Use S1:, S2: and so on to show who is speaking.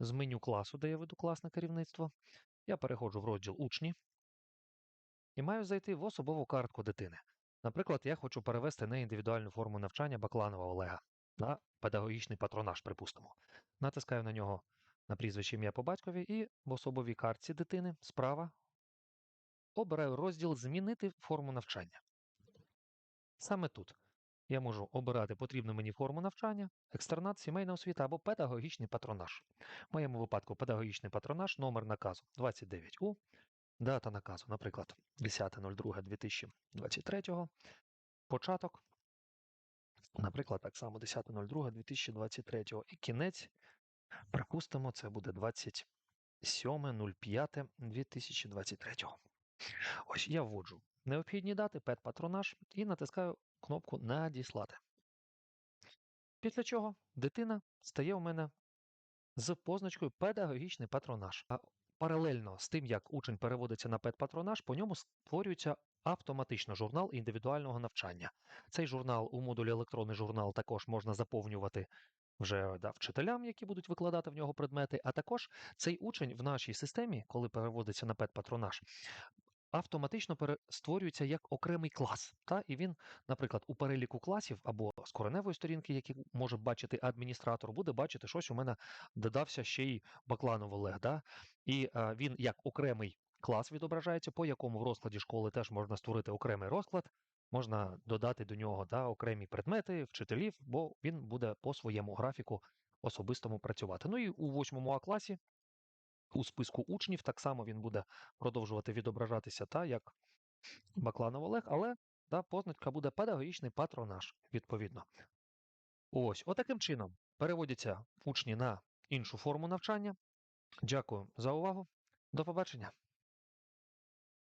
S1: з меню класу, де я веду класне керівництво. Я переходжу в розділ учні і маю зайти в особову картку дитини. Наприклад, я хочу перевести на індивідуальну форму навчання Бакланова Олега на педагогічний патронаж, припустимо. Натискаю на нього на прізвище ім'я по батькові і в особовій картці дитини справа обираю розділ Змінити форму навчання. Саме тут я можу обирати потрібну мені форму навчання, екстернат, сімейна освіта або педагогічний патронаж. В моєму випадку педагогічний патронаж, номер наказу 29У, дата наказу, наприклад, 10.02.2023, початок, наприклад, так само 10.02.2023 і кінець, припустимо, це буде 27.05.2023. Ось я вводжу необхідні дати, пет-патронаж і натискаю кнопку Надіслати. Після чого дитина стає у мене з позначкою педагогічний патронаж. А паралельно з тим, як учень переводиться на педпатронаж, по ньому створюється автоматично журнал індивідуального навчання. Цей журнал у модулі електронний журнал також можна заповнювати вже да, вчителям, які будуть викладати в нього предмети. А також цей учень в нашій системі, коли переводиться на педпатронаж, автоматично перестворюється як окремий клас. Та? І він, наприклад, у переліку класів або з кореневої сторінки, які може бачити адміністратор, буде бачити, щось у мене додався ще й Бакланов Олег. Да? І а, він як окремий клас відображається, по якому в розкладі школи теж можна створити окремий розклад. Можна додати до нього да, окремі предмети, вчителів, бо він буде по своєму графіку особистому працювати. Ну і у восьмому А класі у списку учнів так само він буде продовжувати відображатися та як Бакланов Олег, але та позначка буде педагогічний патронаж, відповідно. Ось, отаким чином переводяться учні на іншу форму навчання. Дякую за увагу. До побачення.